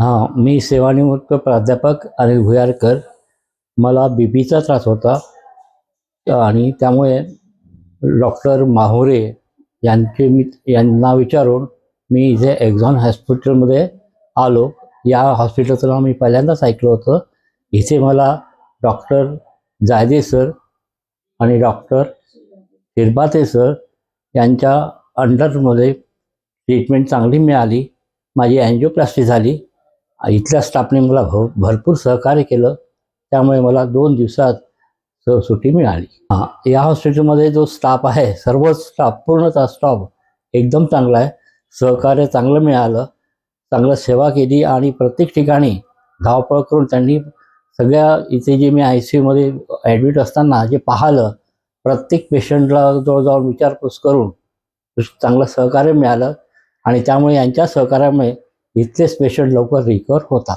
हां मी सेवानिवृत्त प्राध्यापक अनिल भुयारकर. मला बी पीचा त्रास होता. आणि त्यामुळे डॉक्टर माहुरे यांचे मी यांना विचारून मी इथे एक्झॉन हॉस्पिटलमध्ये आलो. या हॉस्पिटलचं नाव मी पहिल्यांदाच ऐकलं होतं. इथे मला डॉक्टर जायदे सर आणि डॉक्टर हिरबाते सर यांच्या अंडरमध्ये ट्रीटमेंट चांगली मिळाली. माझी अँजिओप्लास्टी झाली. इथल्या स्टाफने मला भ भरपूर सहकार्य केलं. त्यामुळे मला दोन दिवसात सुट्टी मिळाली. हां या हॉस्पिटलमध्ये जो स्टाफ आहे सर्वच स्टाफ पूर्णचा स्टाफ एकदम चांगला आहे. सहकार्य चांगलं मिळालं. चांगलं सेवा केली आणि प्रत्येक ठिकाणी धावपळ करून त्यांनी सगळ्या इथे जे मी आय सी यूमध्ये ॲडमिट असताना जे पाहिलं प्रत्येक पेशंटला जवळजवळ विचारपूस करून चांगलं सहकार्य मिळालं. आणि त्यामुळे यांच्या सहकार्यामुळे इथले पेशंट लवकर रिकवर होतात.